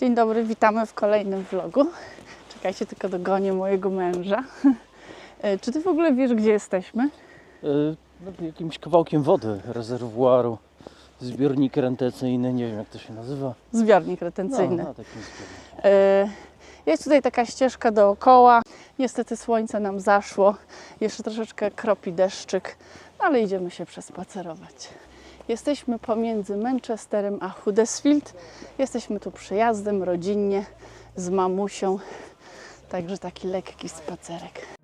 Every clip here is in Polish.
Dzień dobry, witamy w kolejnym vlogu. Czekajcie, tylko dogonię mojego męża. E, Czy ty w ogóle wiesz, gdzie jesteśmy? Y, no, jakimś kawałkiem wody, rezerwuaru, zbiornik retencyjny, nie wiem jak to się nazywa. Zbiornik No, retencyjny. na takim zbiorniku. E, Jest tutaj taka ścieżka dookoła. Niestety słońce nam zaszło. Jeszcze troszeczkę kropi deszczyk, no ale idziemy się przespacerować. Jesteśmy pomiędzy Manchesterem a Huddersfield. Jesteśmy tu przyjazdem, rodzinnie, z mamusią. Także taki lekki spacerek.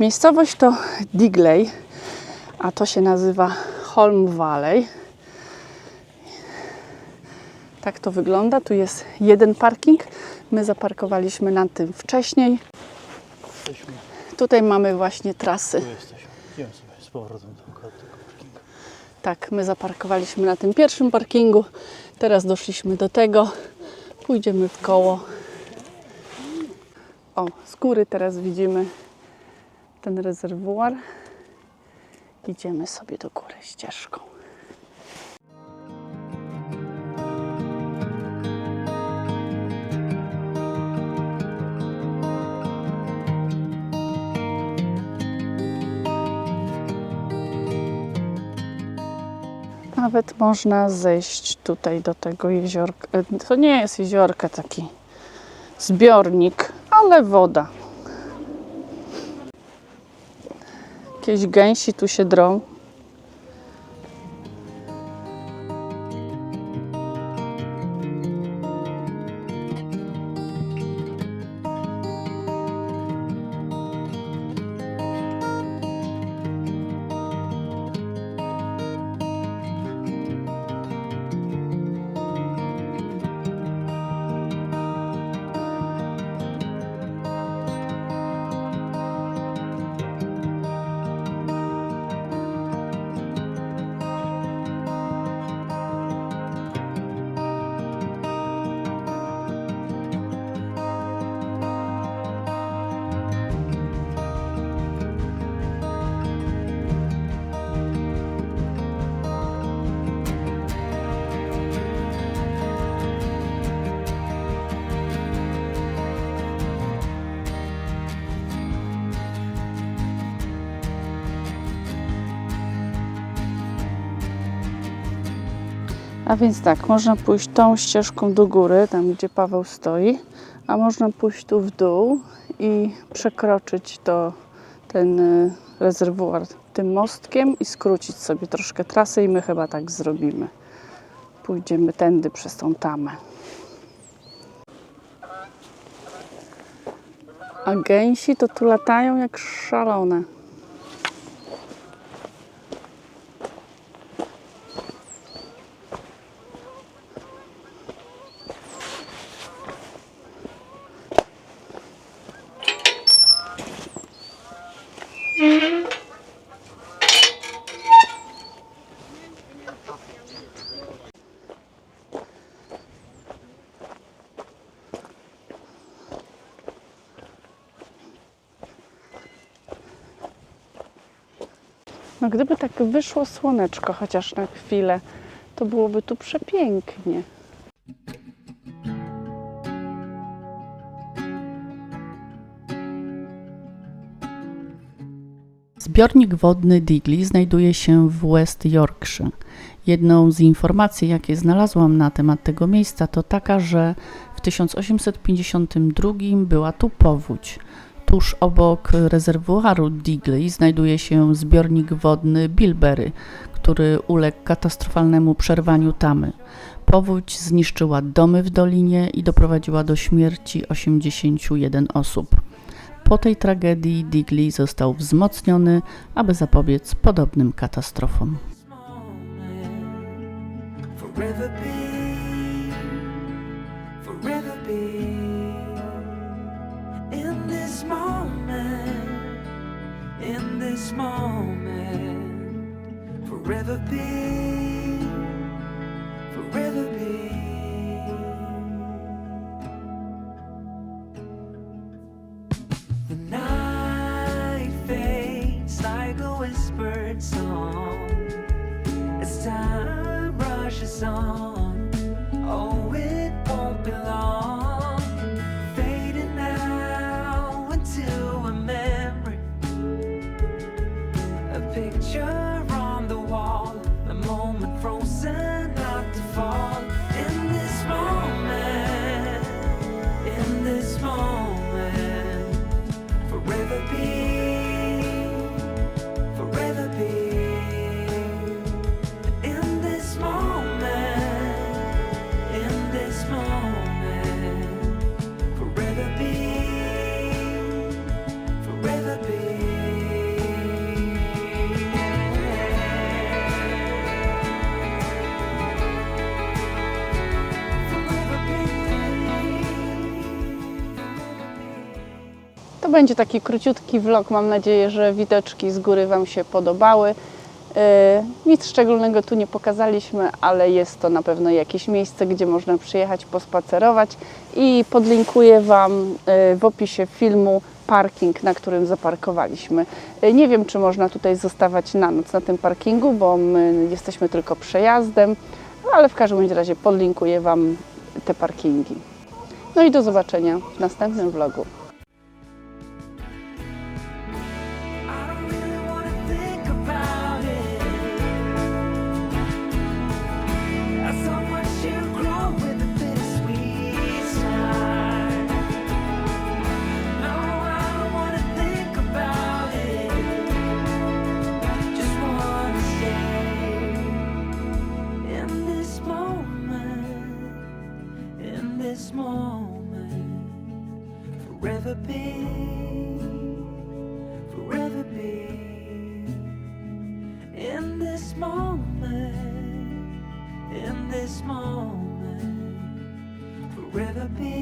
Miejscowość to Digley, a to się nazywa Holm Valley. Tak to wygląda. Tu jest jeden parking. My zaparkowaliśmy na tym wcześniej. Jesteśmy, Tutaj mamy właśnie trasy. tu jesteśmy. Idziemy sobie z powrotem do parkingu. Tak, my zaparkowaliśmy na tym pierwszym parkingu. Teraz doszliśmy do tego. Pójdziemy w koło. O, z góry teraz widzimy ten rezerwuar. Idziemy sobie do góry ścieżką. Nawet można zejść tutaj do tego jeziorka. E, To nie jest jeziorka, taki zbiornik, ale woda. Jakieś gęsi tu się drą. A więc tak, można pójść tą ścieżką do góry, tam gdzie Paweł stoi, a można pójść tu w dół i przekroczyć to ten y, rezerwuar tym mostkiem i skrócić sobie troszkę trasę i my chyba tak zrobimy. Pójdziemy tędy przez tą tamę. A gęsi to tu latają jak szalone. No gdyby tak wyszło słoneczko chociaż na chwilę, to byłoby tu przepięknie. Zbiornik wodny Digley znajduje się w West Yorkshire. Jedną z informacji, jakie znalazłam na temat tego miejsca, to taka, że w 1852 była tu powódź. Tuż obok rezerwuaru Digley znajduje się zbiornik wodny Bilberry, który uległ katastrofalnemu przerwaniu tamy. Powódź zniszczyła domy w dolinie i doprowadziła do śmierci 81 osób. Po tej tragedii Digley został wzmocniony, aby zapobiec podobnym katastrofom. forever be, forever be this moment, forever be, forever be. The night fades like a whispered song as time rushes on. Oh, it won't be long. Fall. To będzie taki króciutki vlog. Mam nadzieję, że widoczki z góry Wam się podobały. Yy, Nic szczególnego tu nie pokazaliśmy, ale jest to na pewno jakieś miejsce, gdzie można przyjechać, pospacerować i podlinkuję Wam yy, w opisie filmu parking, na którym zaparkowaliśmy. Yy, Nie wiem, czy można tutaj zostawać na noc na tym parkingu, bo my jesteśmy tylko przejazdem, ale w każdym razie podlinkuję Wam te parkingi. No i do zobaczenia w następnym vlogu. Forever be forever be in this moment, in this moment, forever be.